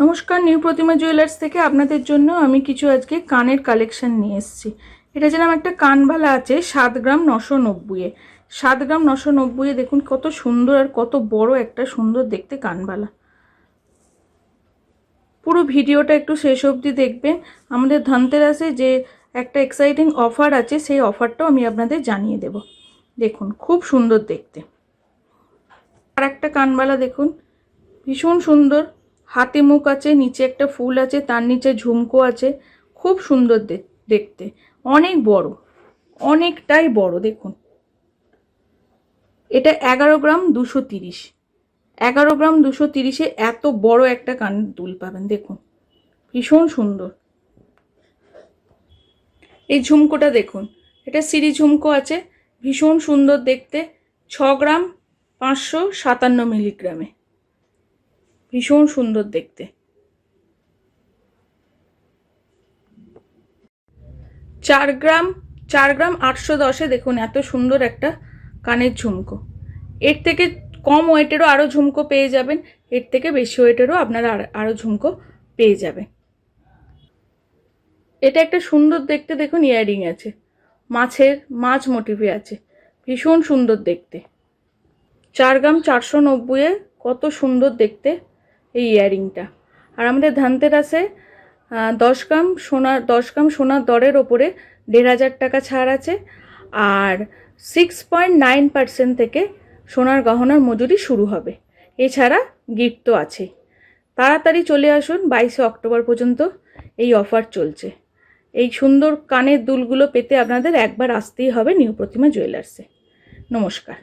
নমস্কার নিউ প্রতিমা জুয়েলার্স থেকে আপনাদের জন্য আমি কিছু আজকে কানের কালেকশন নিয়ে এসেছি। এটা যেরকম একটা কানবালা আছে, সাত গ্রাম নশো নব্বইয়ে। সাত গ্রাম নশো নব্বইয়ে দেখুন কত সুন্দর আর কত বড় একটা সুন্দর দেখতে কানবালা পুরো ভিডিওটা একটু শেষ অবধি দেখবেন। আমাদের ধনতেরাসে যে একটা এক্সাইটিং অফার আছে, সেই অফারটাও আমি আপনাদের জানিয়ে দেব। দেখুন, খুব সুন্দর দেখতে। আর একটা কানবালা দেখুন, ভীষণ সুন্দর। হাতে মুখ আছে, নিচে একটা ফুল আছে, তার নিচে ঝুমকো আছে। খুব সুন্দর দেখতে। অনেক বড়। অনেকটাই বড়, দেখুন। এটা এগারো গ্রাম দুশো তিরিশ। এগারো গ্রাম দুশো তিরিশে এত বড় একটা কানের দুল পাবেন, দেখুন। ভীষণ সুন্দর। এই ঝুমকোটা দেখুন। এটা সিঁড়ি ঝুমকো আছে। ভীষণ সুন্দর দেখতে। ছ গ্রাম পাঁচশো সাতান্ন মিলিগ্রামে। ভীষণ সুন্দর দেখতে। চার গ্রাম চার গ্রাম আটশো দশে দেখুন এত সুন্দর একটা কানের ঝুমকো। এর থেকে কম ওয়েটেরও আরও ঝুমকো পেয়ে যাবেন, এর থেকে বেশি ওয়েটেরও আপনারা আর- আরও ঝুমকো পেয়ে যাবেন। এটা একটা সুন্দর দেখতে দেখুন ইয়ারিং আছে, মাছের, মাছ মোটিভে আছে, ভীষণ সুন্দর দেখতে। চার গ্রাম চারশো নব্বইয়ে কত সুন্দর দেখতে। এই ইয়ারিংটা। আর আমাদের ধানতেরাসে দশ গ্রাম সোনার দশ গ্রাম সোনার দরের ওপরে দেড় হাজার টাকা ছাড় আছে আর সিক্স পয়েন্ট নাইন পার্সেন্ট থেকে সোনার গহনার মজুরি শুরু হবে। এছাড়া গিফট তো আছেই তাড়াতাড়ি চলে আসুন, বাইশে অক্টোবর পর্যন্ত এই অফার চলছে। এই সুন্দর কানের দুলগুলো পেতে আপনাদের একবার আসতেই হবে নিউ প্রতিমা জুয়েলার্সে। নমস্কার।